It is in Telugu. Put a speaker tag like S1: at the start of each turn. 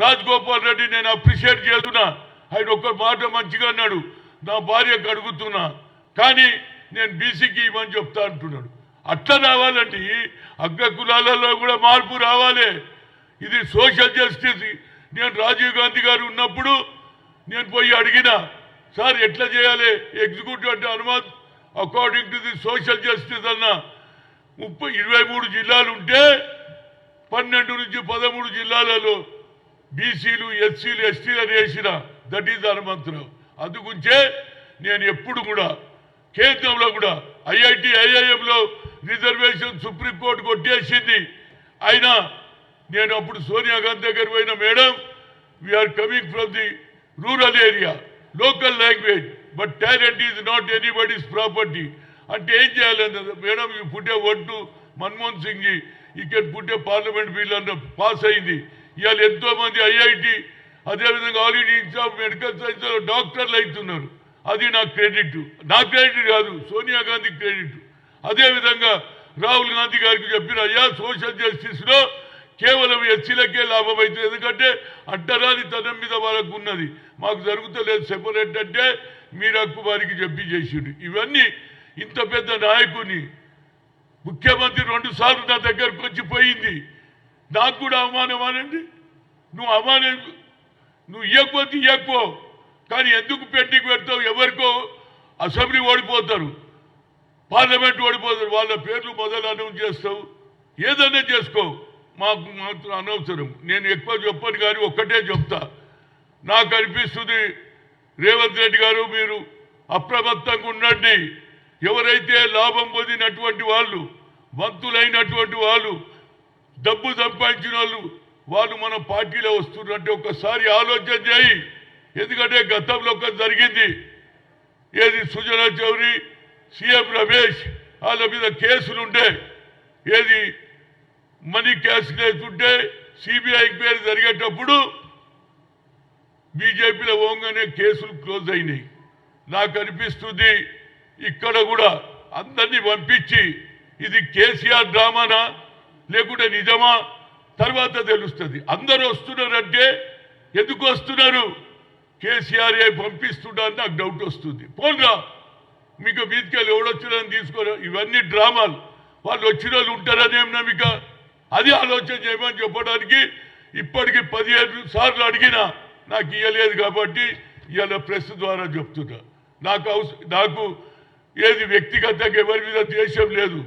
S1: రాజగోపాల్ రెడ్డి నేను అప్రిషియేట్ చేస్తున్నా. ఆయన ఒక్క మాట మంచిగా అన్నాడు. నా భార్యకు అడుగుతున్నా. కానీ నేను బీసీకి ఇవ్వని చెప్తా అంటున్నాడు. అట్లా రావాలండి అగ్ర కులాలలో కూడా మార్పు రావాలి. ఇది సోషల్ జస్టిస్ నేను రాజీవ్ గాంధీ గారు ఉన్నప్పుడు నేను పోయి అడిగిన సార్ ఎట్లా చేయాలి? ఎగ్జిక్యూటివ్ అంటే అనుమతి? According to the social justice అన్న ముప్పై ఇరవై మూడు జిల్లాలు ఉంటే పన్నెండు నుంచి పదమూడు జిల్లాలలో బీసీలు ఎస్సీలు ఎస్టీలు వేసిన దట్ ఈజ్ హనుమంతరావు అందుగుంచే నేను ఎప్పుడు కూడా కేంద్రంలో కూడా ఐఐటి ఐఐఎంలో రిజర్వేషన్ సుప్రీంకోర్టు కొట్టేసింది. అయినా నేను అప్పుడు సోనియా గాంధీ దగ్గర పోయిన madam we are coming from the rural area local language but talent is not anybody's property అంటే ఏం చేయాలన్నది మేడం ఈ పుట్టే ఒట్టు మన్మోహన్ సింగ్ ఈ కెన్ పుట్టే పార్లమెంట్ బిల్ అన్న పాస్ అయింది. ఇవాళ ఎంతో మంది ఐఐటి అదేవిధంగా all India institute of medical science డాక్టర్లు అవుతున్నారు. అది నా క్రెడిట్. నా క్రెడిట్ కాదు సోనియా గాంధీ క్రెడిట్. అదేవిధంగా రాహుల్ గాంధీ గారికి చెప్పిన అయ్యా సోషల్ జస్టిస్లో కేవలం ఎస్సీలకే లాభం అవుతుంది. ఎందుకంటే అడ్డరాని తనం మీద వాళ్ళకు ఉన్నది. మాకు జరుగుతలేదు సెపరేట్ అంటే మీరు హక్కు వారికి చెప్పి చేసిండు. ఇవన్నీ ఇంత పెద్ద నాయకుని ముఖ్యమంత్రి రెండు సార్లు నా దగ్గరకు వచ్చి పోయింది. నాకు కూడా అవమానం అనండి నువ్వు అవమానం నువ్వు ఇవ్వకపోతే ఇవ్వకపో కానీ ఎందుకు పెండింగ్ పెడతావు? ఎవరికో అసెంబ్లీ ఓడిపోతారు. పార్లమెంట్ ఓడిపోతారు. వాళ్ళ పేర్లు మొదలు అనౌన్స్ చేస్తావు. ఏదైనా చేసుకో. మాకు మాత్రం అనవసరం. నేను ఎక్కువ చెప్పను కానీ ఒక్కటే చెప్తా. నాకు అనిపిస్తుంది రేవంత్ రెడ్డి గారు మీరు అప్రమత్తంగా ఉండండి. ఎవరైతే లాభం పొందినటువంటి వాళ్ళు వంతులైనటువంటి వాళ్ళు డబ్బు సంపాదించిన వాళ్ళు వాళ్ళు మన పార్టీలో వస్తున్నారంటే ఒకసారి ఆలోచన చేయి. ఎందుకంటే గతంలో ఒక జరిగింది. ఏది సుజనా చౌదరి సీఎం రమేష్ వాళ్ళ మీద కేసులుంటే ఏది మనీ క్యాష్ కేసు సిబిఐ పేరు జరిగేటప్పుడు బీజేపీలో ఓంగానే కేసులు క్లోజ్ అయినాయి. నాకు అనిపిస్తుంది ఇక్కడ కూడా అందరినీ పంపించి ఇది కేసీఆర్ డ్రామానా? లేకుంటే నిజమా? తర్వాత తెలుస్తుంది. అందరూ వస్తున్నారంటే ఎందుకు వస్తున్నారు? కేసీఆర్ ఏ పంపిస్తున్నారని నాకు డౌట్ వస్తుంది. పోన్రా. మీకు మీదకెళ్ళి ఎవడొచ్చినారని తీసుకోరు? ఇవన్నీ డ్రామాలు. వాళ్ళు వచ్చిన వాళ్ళు ఉంటారని ఏం నమ్మిక అది ఆలోచన చేయమని చెప్పడానికి ఇప్పటికి పదిహేను సార్లు అడిగినా నాకు ఇవ్వలేదు కాబట్టి ఇవాళ ప్రెస్ ద్వారా చెప్తున్నా. నాకు నాకు ఏది వ్యక్తిగతంగా ఎవరి మీద ద్వేషం లేదు.